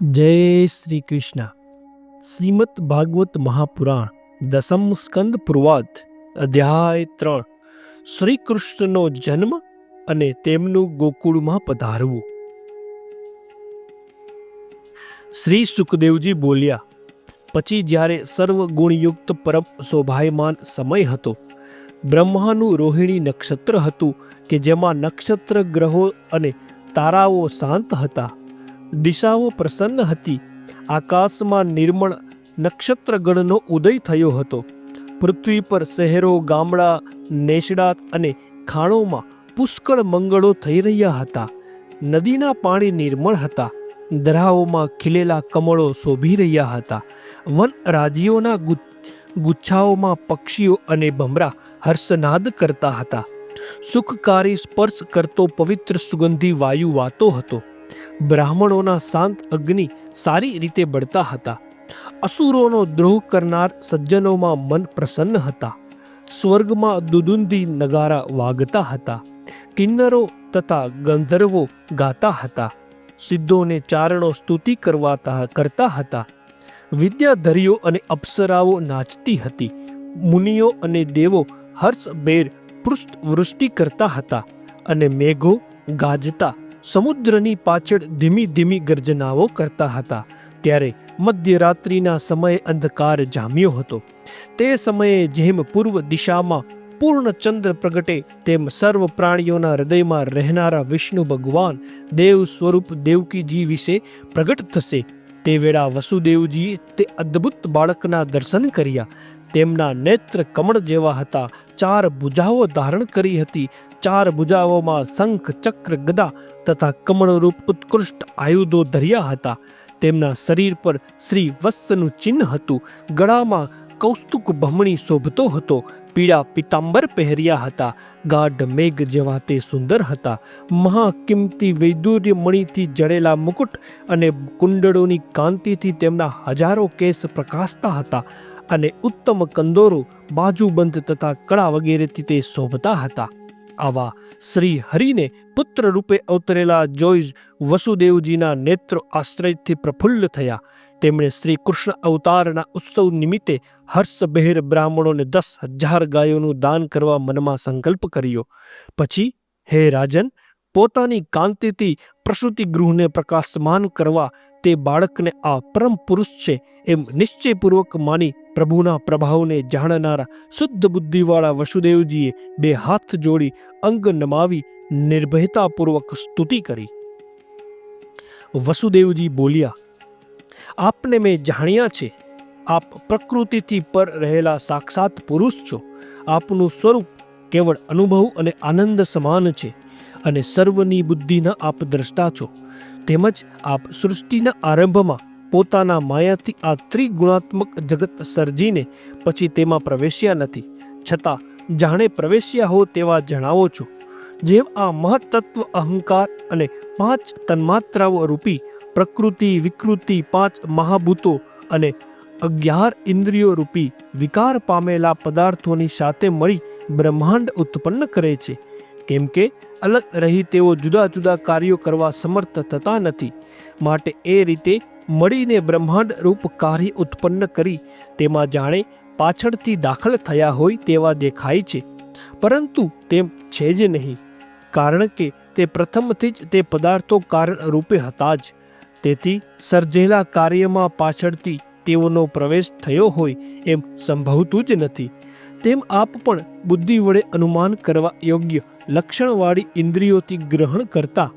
જય શ્રી કૃષ્ણ. શ્રીમદ ભાગવત મહાપુરાણ, દસમ સ્કંદ પૂર્વાદ, અધ્યાય ત્રણ. શ્રી કૃષ્ણનો જન્મ અને તેમનું ગોકુળમાં પધારવું. શ્રી સુખદેવજી બોલ્યા, પછી જ્યારે સર્વ ગુણયુક્ત પરમ શોભાયમાન સમય હતો, બ્રહ્માનું રોહિણી નક્ષત્ર હતું કે જેમાં નક્ષત્ર ગ્રહો અને તારાઓ શાંત હતા. દિશાઓ પ્રસન્ન હતી. આકાશમાં નિર્મળ નક્ષત્રગણનો ઉદય થયો હતો. પૃથ્વી પર શહેરો, ગામડા નેસડા અને ખાણોમાં પુષ્કળ મંગળો થઈ રહ્યા હતા. નદીના પાણી નિર્મળ હતા. દરાઓમાં ખીલેલા કમળો શોભી રહ્યા હતા. વન રાજ્યોના ગુચ્છાઓમાં પક્ષીઓ અને ભમરા હર્ષનાદ કરતા હતા. સુખકારી સ્પર્શ કરતો પવિત્ર સુગંધી વાયુ વાતો હતો. બ્રાહ્મણોના શાંત અગ્નિ સારી રીતે બળતા હતા. અસુરોનો દ્રોહ કરનાર સજ્જનોમાં મન પ્રસન્ન હતા. સ્વર્ગમાં દુદુંદી નગારા વાગતા હતા. કિન્નરો તથા ગંધર્વો ગાતા હતા. સિદ્ધોને ચારણો સ્તુતિ કરવાતા કરતા હતા. વિદ્યાધરીઓ અને અપ્સરાઓ નાચતી હતી. મુનિઓ અને દેવો હર્ષભેર પૃષ્ઠ વૃષ્ટિ કરતા હતા અને મેઘો ગાજતા સમુદ્રની પાછળ ધીમી ધીમી ગર્જનાઓ કરતા હતા. ત્યારે મધ્યરાત્રિના સમયે અંધકાર જામ્યો હતો. તે સમયે જેમ પૂર્વ દિશામાં પૂર્ણ ચંદ્ર પ્રગટે, તેમ સર્વ પ્રાણીઓના હૃદયમાં રહેનારા વિષ્ણુ ભગવાન દેવ સ્વરૂપ દેવકીજી વિશે પ્રગટ થશે. તે વેળા વસુદેવજીએ તે અદ્ભુત બાળકના દર્શન કર્યા. તેમના નેત્ર કમળ જેવા હતા. ચાર ભુજાઓ ધારણ કરી હતી. ચાર ભુજાઓમાં શંખ, ચક્ર, ગદા તથા કમળરૂપ ઉત્કૃષ્ટ આયુધો ધર્યા હતા. તેમના શરીર પર શ્રી વત્સનું ચિહ્ન હતું. ગળામાં કૌસ્તુક ભમણી શોભતો હતો. પીળા પિતાંબર પહેર્યા હતા. ગાઢ મેઘ જેવા તે સુંદર હતા. મહાકિંમતી વૈદુર્ય મણીથી જડેલા મુકુટ અને કુંડળોની કાંતિથી તેમના હજારો કેસ પ્રકાશતા હતા અને ઉત્તમ કંદોરો, બાજુબંધ તથા કળા વગેરેથી તે શોભતા હતા. આવા શ્રી હરિને પુત્ર રૂપે અવતરેલા જોઈ વસુદેવજીના નેત્રો આશ્રયથી પ્રફુલ્લ થયા. તેમણે શ્રી કૃષ્ણ અવતારના ઉત્સવ નિમિત્તે હર્ષભેર બ્રાહ્મણોને દસ હજાર ગાયોનું દાન કરવા મનમાં સંકલ્પ કર્યો. પછી, હે રાજન પોતાની કાંતિથી પ્રસૂતિ ગૃહને પ્રકાશમાન કરવા તે બાળકને આ પરમ પુરુષ છે એમ નિશ્ચયપૂર્વક માની પ્રભુના પ્રભાવને જાણનારા શુદ્ધ બુદ્ધિવાળા વસુદેવજીએ બે હાથ જોડી અંગ નમાવી નિર્ભયતાપૂર્વક સ્તુતિ કરી. વસુદેવજી બોલ્યા, આપને મેં જાણ્યા છે, આપ પ્રકૃતિથી પર રહેલા સાક્ષાત પુરુષ છો. આપનું સ્વરૂપ કેવળ અનુભવ અને આનંદ સમાન છે. અને સર્વની બુદ્ધિના આપ દ્રષ્ટા છો. તેમજ આપ સૃષ્ટિના આરંભમાં પોતાના માયાથી આ ત્રિગુણાત્મક જગત સર્જીને પછી તેમાં પ્રવેશ્યા નથી. છતાં જાણે પ્રવેશ્યા હો તેવા જણાવો છો. જેમ આ મહત્તત્વ અહંકાર અને પાંચ તન્માત્રાઓ રૂપી પ્રકૃતિ, વિકૃતિ, પાંચ મહાભૂતો અને અગિયાર ઇન્દ્રિયો રૂપી વિકાર પામેલા પદાર્થોની સાથે મળી બ્રહ્માંડ ઉત્પન્ન કરે છે. કેમ કે અલગ રહી તેઓ જુદા જુદા કાર્યો કરવા સમર્થ થતા નથી. માટે એ રીતે મળીને બ્રહ્માંડ રૂપ કાર્ય ઉત્પન્ન કરી તેમાં જાણે પાછળથી દાખલ થયા હોય તેવા દેખાય છે. પરંતુ તેમ છે જ નહીં. કારણ કે તે પ્રથમથી જ તે પદાર્થો કારણ રૂપે હતા જ. તેથી સર્જેલા કાર્યમાં પાછળથી તેઓનો પ્રવેશ થયો હોય એમ સંભવતું જ નથી. તેમ આપ પણ બુદ્ધિ વડે અનુમાન કરવા યોગ્ય લક્ષણવાળી ઇન્દ્રિયોથી ગ્રહણ કરતા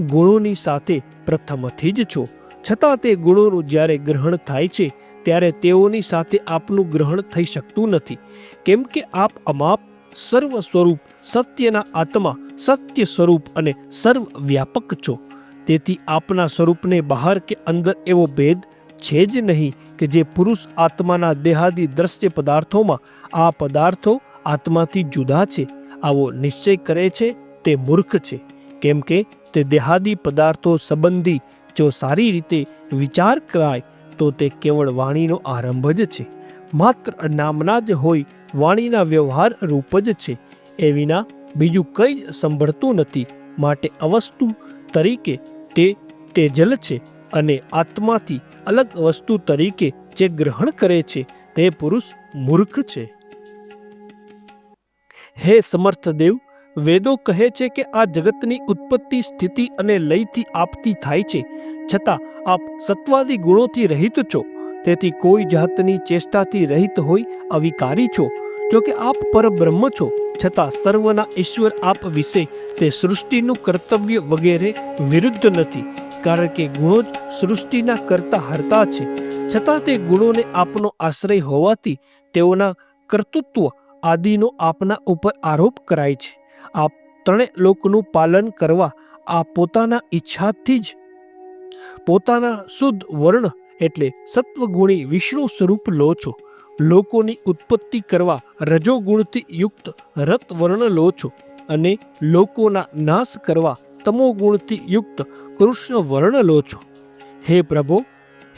ગુણોની સાથે પ્રથમથી જ છો. છતાં તે ગુણોનું જ્યારે ગ્રહણ થાય છે, ત્યારે તેઓની સાથે આપનું ગ્રહણ થઈ શકતું નથી. કેમ કે આપ અમાપ, સર્વ સ્વરૂપ, સત્યના આત્મા, સત્ય સ્વરૂપ અને સર્વ વ્યાપક છો. તેથી આપના સ્વરૂપને બહાર કે અંદર એવો ભેદ છે જ નહીં કે જે પુરુષ આત્માના દેહાદી દ્રશ્ય પદાર્થોમાં, આ પદાર્થો આત્માથી જુદા છે. આવો નિશ્ચય કરે છે, તે મૂર્ખ છે. કેમ કે તે દેહાદી પદાર્થો સંબંધી જો સારી રીતે વિચાર કરાય, તો તે કેવળ વાણીનો આરંભ જ છે. માત્ર નામના જ હોય, વાણીના વ્યવહાર રૂપ જ છે. એ વિના બીજું કંઈ જ સંભળતું નથી. માટે અવસ્તુ તરીકે તે તેજલ છે અને આત્માથી અલગ વસ્તુ તરીકે જે ગ્રહણ કરે છે, તે પુરુષ મૂર્ખ છે. હે સમર્થ દેવ, વેદો કહે છે કે આ જગતની ઉત્પત્તિ, સ્થિતિ અને લયથી આપતી થાય છે. છતાં આપ સત્વાદી ગુણોથી રહિત છો. તેથી કોઈ જાતની ચેષ્ટાથી રહિત હોય, અવિકારી છો. જોકે આપ પરબ્રહ્મ છો. છતાં સર્વના ઈશ્વર આપ વિશે તે સૃષ્ટિનું કર્તવ્ય વગેરે વિરુદ્ધ નથી. કારણ કે ગુણો જ સૃષ્ટિના કરતા હરતા છે. છતાં તે ગુણોને આપનો આશ્રય હોવાથી તેઓના કર્તૃત્વ આદિનો આપના ઉપર આરોપ કરાય છે. આપ ત્રણેય લોકનું પાલન કરવા આ પોતાના ઈચ્છાથી જ પોતાના શુદ્ધ વર્ણ એટલે સત્વગુણી વિષ્ણુ સ્વરૂપ લો છો. લોકોની ઉત્પત્તિ કરવા રજોગુણથી યુક્ત રત વર્ણ લો છો અને લોકોના નાશ કરવા તમોગુણથી યુક્ત કૃષ્ણ વર્ણ લો છો. હે પ્રભો,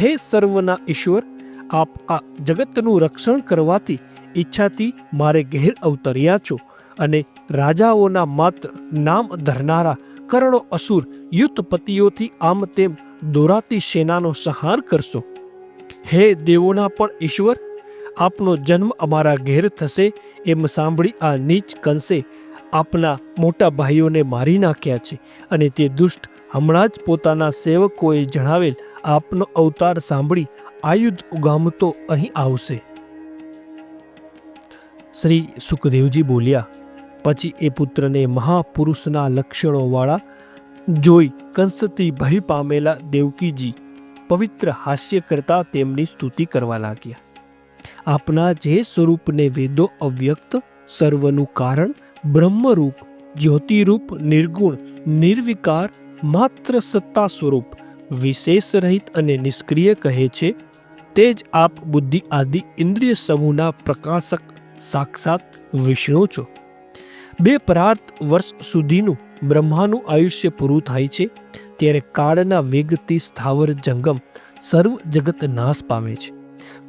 હે સર્વના ઈશ્વર આપ આ જગતનું રક્ષણ કરવાથી ઈચ્છાથી મારે ઘેર અવતર્યા છો અને રાજાઓના માત્ર નામ ધરનારા કરણો અસુર યુદ્ધપતિઓથી આમ તેમ દોરાતી સેનાનો સંહાર કરશો. હે દેવોના પણ ઈશ્વર, આપનો જન્મ અમારા ઘેર થશે એમ સાંભળી આ નીચ કંસે આપના મોટા ભાઈઓને મારી નાખ્યા છે અને તે દુષ્ટ હમણાં જ પોતાના સેવકોએ જણાવેલ આપનો અવતાર સાંભળી આયુધ ઉગામતો અહીં આવશે. શ્રી સુખદેવજી બોલ્યા, પછી એ પુત્રને મહાપુરુષના લક્ષણોવાળા જોઈ કંસથી ભય પામેલા દેવકીજી પવિત્ર હાસ્ય કરતા તેમની સ્તુતિ કરવા લાગ્યા. આપના જે સ્વરૂપને વેદો અવ્યક્ત, સર્વનું કારણ બ્રહ્મરૂપ, જ્યોતિરૂપ, નિર્ગુણ, નિર્વિકાર માત્ર સત્તા સ્વરૂપ વિશેષ રહિત અને નિષ્ક્રિય કહે છે, તે જ આપ બુદ્ધિ આદિ ઇન્દ્રિય સમૂહના પ્રકાશક સાક્ષાત વિષ્ણુ છો. બે પરાર્થ વર્ષ સુધીનું બ્રહ્માનું આયુષ્ય પૂરું થાય છે, ત્યારે કાળના વેગથી સ્થાવર જંગમ સર્વ જગત નાશ પામે છે.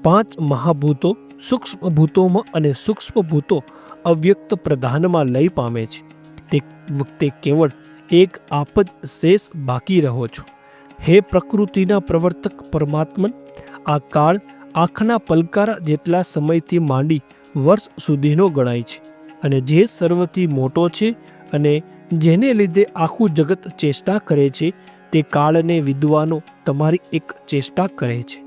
પાંચ મહાભૂતો સૂક્ષ્મ ભૂતોમાં અને સૂક્ષ્મ ભૂતો અવ્યક્ત પ્રધાનમાં લય પામે છે. તે વખતે કેવળ એક આપ જ શેષ બાકી રહો છો. હે પ્રકૃતિના પ્રવર્તક પરમાત્મન, આ કાળ આંખના પલકારા જેટલા સમયથી માંડી વર્ષ સુધીનો ગણાય છે અને જે સર્વથી મોટો છે અને જેને લીધે આખું જગત ચેષ્ટા કરે છે, તે કાળને વિદ્વાનો તમારી એક ચેષ્ટા કરે છે.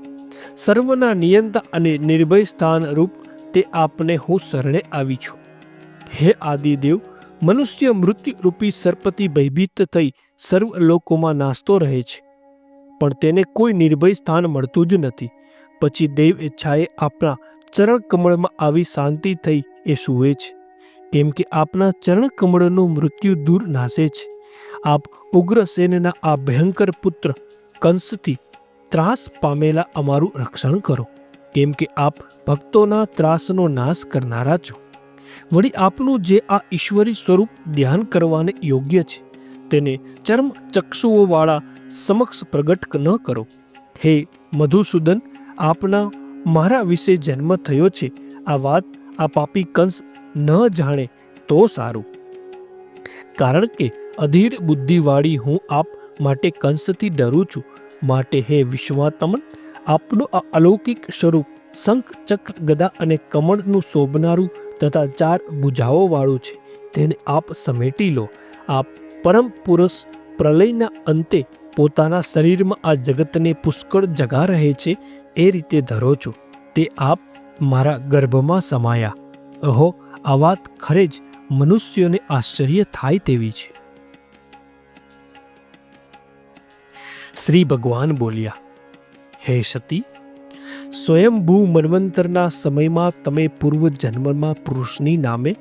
સર્વના નિયંતા અને નિર્ભય સ્થાન રૂપ તે આપને હું શરણે આવી છું. હે આદિદેવ મનુષ્ય મૃત્યુરૂપી સર્પથી ભયભીત થઈ સર્વ લોકોમાં નાસ્તો રહે છે. પણ તેને કોઈ નિર્ભય સ્થાન મળતું જ નથી. પછી દેવ ઈચ્છાએ આપણા ચરણ કમળમાં આવી શાંતિ થઈ એ સૂવે છે. કેમ કે આપના ચરણ કમળનું મૃત્યુ દૂર નાશે છે. આપ ઉગ્રસેનના આ ભયંકર પુત્ર કંસથી ત્રાસ પામેલા અમારું રક્ષણ કરો. કેમ કે આપ ભક્તોના ત્રાસનો નાશ કરનારા છો. વળી આપનું જે આ ઈશ્વરી સ્વરૂપ ધ્યાન કરવાને યોગ્ય છે, તેને ચર્મ ચક્ષુઓવાળા સમક્ષ પ્રગટ ન કરો. હે મધુસૂદન, આપના મારા વિશે જન્મ થયો છે, આ વાત આ પાપી કંસ ન જાણે તો સારું. કારણ કે અધીર બુદ્ધિવાળી હું આપ માટે કંસથી ડરું છું, માટે હે વિશ્વાતમન, આપનું આ અલૌકિક સ્વરૂપ શંખ, ચક્ર, ગદા અને કમળનું શોભનારું તથા ચાર બુજાઓવાળું છે. તેને આપ સમેટી લો. આપ પરમ પુરુષ પ્રલયના અંતે પોતાના શરીરમાં આ જગતને પુષ્કળ જગા રહે છે, એ રીતે ધરો છો. તે આપ મારા ગર્ભમાં સમાયા. અહો, આ વાત ખરે જ મનુષ્યોને આશ્ચર્ય થાય તેવી છે. શ્રી ભગવાન બોલ્યા, હે સતી સ્વયંભૂ મન્વંતરના સમયમાં તમે પૂર્વ જન્મમાં પુરુષની નામે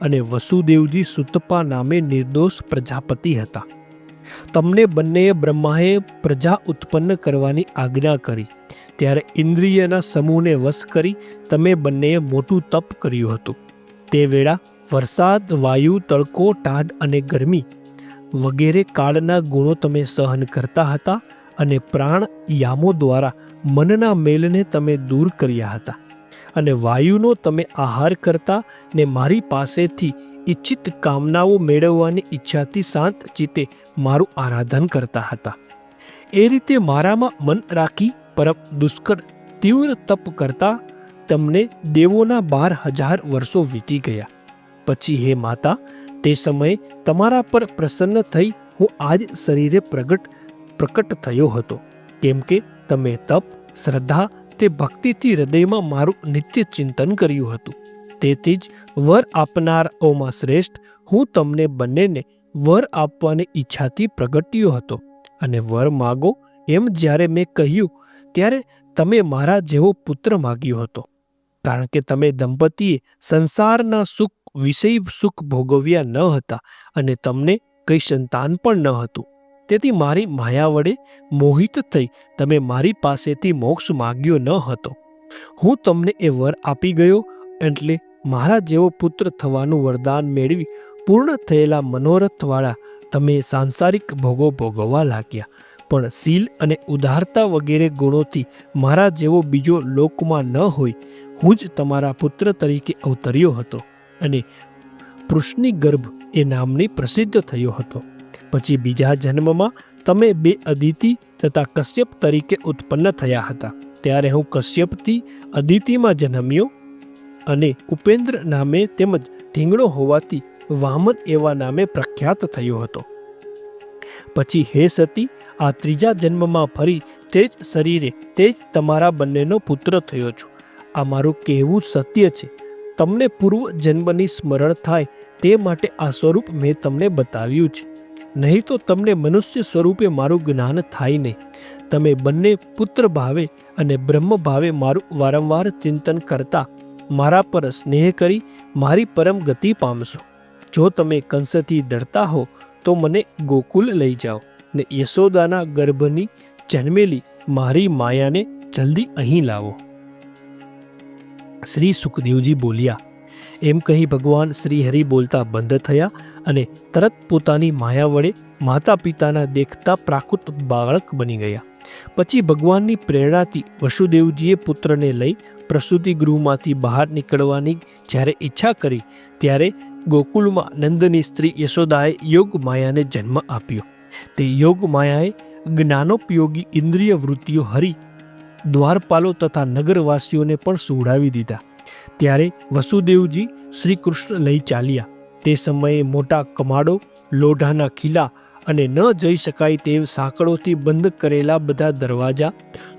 અને વસુદેવજી સુતપા નામે નિર્દોષ પ્રજાપતિ હતા. તમને બંનેએ બ્રહ્માએ પ્રજા ઉત્પન્ન કરવાની આજ્ઞા કરી. ત્યારે ઇન્દ્રિયના સમૂહને વશ કરી તમે બંનેએ મોટું તપ કર્યું હતું. તે વેળા વરસાદ, વાયુ, તડકો, ટાઢ અને ગરમી વગેરે કાળના ગુણો તમે સહન કરતા હતા અને પ્રાણ યામો દ્વારા મનના મેલને તમે દૂર કર્યા હતા. અને વાયુનો તમે આહાર કરતા ને મારી પાસેથી ઈચ્છિત કામનાઓ મેળવવાની ઈચ્છાથી શાંત ચિત્તે મારું આરાધન કરતા હતા. એ રીતે મારામાં મન રાખી પરમ દુષ્કર તીવ્ર તપ કરતા તમને દેવોના બાર હજાર વર્ષો વીતી ગયા. પછી હે માતા, તે સમયે તમારા પર પ્રસન્ન થઈ હું આજ શરીરે પ્રગટ પ્રકટ થયો હતો. કેમ કે તમે તપ, શ્રદ્ધા તે ભક્તિથી હૃદયમાં મારું નિત્ય ચિંતન કર્યું હતું. તેથી જ વર આપનારાઓમાં શ્રેષ્ઠ, હું તમને બંનેને વર આપવાની ઈચ્છાથી પ્રગટ્યો હતો. અને વર માગો એમ જ્યારે મેં કહ્યું, ત્યારે તમે મારા જેવો પુત્ર માગ્યો હતો. કારણ કે તમે દંપતીએ સંસારના સુખ વિષય સુખ ભોગવ્યા ન હતા અને તમને કંઈ સંતાન પણ ન હતું. તેથી મારી માયા વડે મોહિત થઈ તમે મારી પાસેથી મોક્ષ માગ્યો ન હતો. હું તમને એ વર આપી ગયો એટલે મારા જેવો પુત્ર થવાનું વરદાન મેળવી પૂર્ણ થયેલા મનોરથવાળા તમે સાંસારિક ભોગો ભોગવવા લાગ્યા. પણ શીલ અને ઉદારતા વગેરે ગુણોથી મારા જેવો બીજો લોકમાં ન હોય, હું જ તમારા પુત્ર તરીકે અવતર્યો હતો અને પૃષ્ણી ગર્ભ એ નામની પ્રસિદ્ધ થયો હતો. પછી બીજા જન્મમાં તમે બે અદિતિ તથા કશ્યપ તરીકે ઉત્પન્ન થયા હતા. ત્યારે હું કશ્યપથી અદિતિમાં જન્મ્યો અને ઉપેન્દ્ર નામે તેમજ ઢીંગણો હોવાથી વામન એવા નામે પ્રખ્યાત થયો હતો. પછી હે સતી, આ ત્રીજા જન્મમાં ફરી તે જ શરીરે તે જ તમારા બંનેનો પુત્ર થયો છું. આ મારું કહેવું સત્ય છે. તમને પૂર્વ જન્મની સ્મરણ થાય તે માટે આ સ્વરૂપ મેં તમને બતાવ્યું છે. નહીં તો તમને મનુષ્ય સ્વરૂપે મારું જ્ઞાન થાય નહીં. તમે બંને પુત્ર ભાવે અને બ્રહ્મ ભાવે મારું વારંવાર ચિંતન કરતા મારા પર સ્નેહ કરી મારી પરમ ગતિ પામશો. જો તમે કંસથી ડરતા હો, તો મને ગોકુલ લઈ જાઓ. ને યશોદાના ગર્ભની જન્મેલી મારી માયાને જલ્દી અહીં લાવો. શ્રી સુખદેવજી બોલ્યા એમ કહી ભગવાન શ્રી હરિ બોલતા બંધ થયા અને તરત પોતાની માયા વડે માતા પિતાના દેખતા પ્રાકૃત બાળક બની ગયા. પછી ભગવાનની પ્રેરણાથી વસુદેવજીએ પુત્રને લઈ પ્રસૂતિ ગૃહમાંથી બહાર નીકળવાની જ્યારે ઈચ્છા કરી ત્યારે ગોકુલમાં નંદની સ્ત્રી યશોદાએ યોગ માયાને જન્મ આપ્યો. તે યોગ માયાએ જ્ઞાનોપયોગી ઇન્દ્રિય વૃત્તિઓ હરી દ્વારપાલો તથા નગરવાસીઓને પણ સુવડાવી દીધા. ત્યારે વસુદેવજી શ્રી કૃષ્ણ લઈ ચાલ્યા. તે સમયે મોટા કમાડો, લોઢાના ખીલા અને ન જઈ શકાય તેવ સાંકળોથી બંધ કરેલા બધા દરવાજા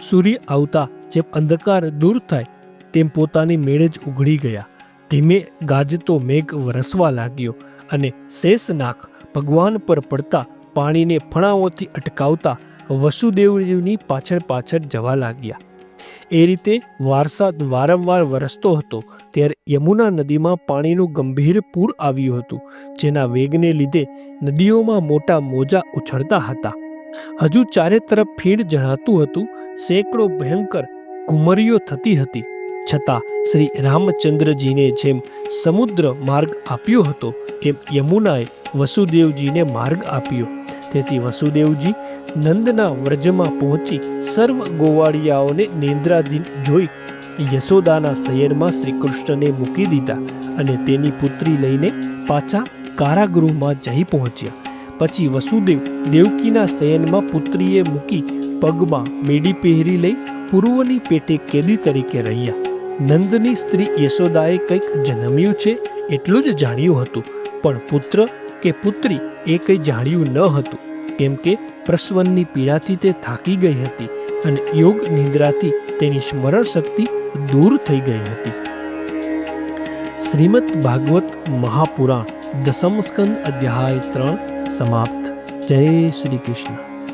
સૂર્ય આવતા જેમ અંધકાર દૂર થાય તેમ પોતાની મેળે જ ઉઘડી ગયા. ધીમે ગાજતો મેઘ વરસવા લાગ્યો અને શેષનાખ ભગવાન પર પડતા પાણીને ફણાઓથી અટકાવતા વસુદેવજીની પાછળ પાછળ જવા લાગ્યા. એ રીતે વારસાદ વારંવાર વરસતો હતો, ત્યારે યમુના નદીમાં પાણીનું ગંભીર પૂર આવ્યું હતું, જેના વેગને લીધે નદીઓમાં મોટા મોજા ઉછળતા હતા. હજુ ચારે તરફ ફીણ જણાતું હતું, સેંકડો ભયંકર ઘુમરીઓ થતી હતી. છતાં શ્રી રામચંદ્રજીને જેમ સમુદ્ર માર્ગ આપ્યો હતો, એમ યમુનાએ વસુદેવજીને માર્ગ આપ્યો. તેથી વસુદેવજી નંદના વ્રજમાં પહોંચી સર્વ ગોવાળિયાઓને નેન્દ્રાધીન જોઈ યશોદાના શયનમાં શ્રીકૃષ્ણને મૂકી દીધા અને તેની પુત્રી લઈને પાછા કારાગૃહમાં જઈ પહોંચ્યા. પછી વસુદેવ દેવકીના શયનમાં પુત્રીએ મૂકી પગમાં મેડી પહેરી લઈ પૂર્વની પેટે કેદી તરીકે રહ્યા. નંદની સ્ત્રી યશોદાએ કંઈક જન્મ્યું છે એટલું જ જાણ્યું હતું, પણ પુત્ર કે પુત્રી એ કંઈ જાણ્યું ન હતું, કેમ કે પ્રસવનની પીડાથી તે થાકી ગઈ હતી અને યોગ નિદ્રાથી તેની સ્મરણ શક્તિ દૂર થઈ ગઈ હતી. શ્રીમદ ભાગવત મહાપુરાણ દસમ સ્કંદ અધ્યાય ત્રણ સમાપ્ત. જય શ્રી કૃષ્ણ.